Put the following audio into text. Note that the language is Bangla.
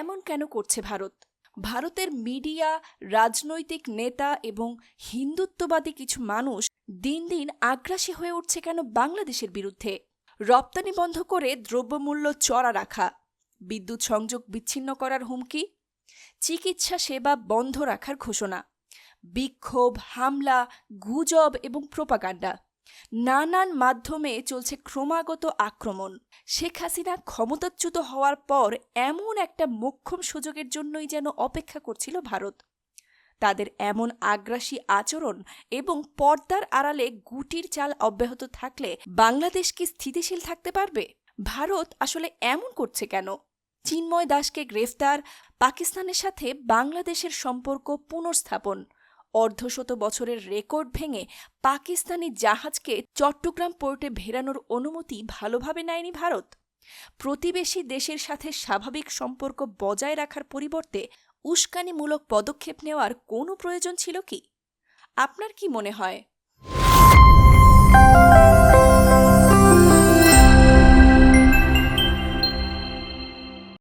এমন কেন করছে ভারত? ভারতের মিডিয়া, রাজনৈতিক নেতা এবং হিন্দুত্ববাদী কিছু মানুষ দিন দিন আগ্রাসী হয়ে উঠছে কেন বাংলাদেশের বিরুদ্ধে? রপ্তানি বন্ধ করে দ্রব্যমূল্য চড়া রাখা, বিদ্যুৎ সংযোগ বিচ্ছিন্ন করার হুমকি, চিকিৎসা সেবা বন্ধ রাখার ঘোষণা, বিক্ষোভ, হামলা, গুজব এবং প্রোপাগান্ডা। নানান মাধ্যমে চলছে ক্রমাগত আক্রমণ। শেখ হাসিনা ক্ষমতাচ্যুত হওয়ার পর এমন একটা মোক্ষম সুযোগের জন্যই যেন অপেক্ষা করছিল ভারত। তাদের এমন আগ্রাসী আচরণ এবং পর্দার আড়ালে গুটির চাল অব্যাহত থাকলে বাংলাদেশ কি স্থিতিশীল থাকতে পারবে? ভারত আসলে এমন করছে কেন? চিন্ময় দাসকে গ্রেফতার, পাকিস্তানের সাথে বাংলাদেশের সম্পর্ক পুনর্স্থাপন অর্ধশত বছরের রেকর্ড ভেঙে পাকিস্তানি জাহাজকে চট্টগ্রাম পোর্টে ভেরানোর অনুমতি ভালোভাবে নেয়নি ভারত। প্রতিবেশী দেশের সাথে স্বাভাবিক সম্পর্ক বজায় রাখার পরিবর্তে উস্কানিমূলক পদক্ষেপ নেওয়ার কোনো প্রয়োজন ছিল কি? আপনার কি মনে হয়?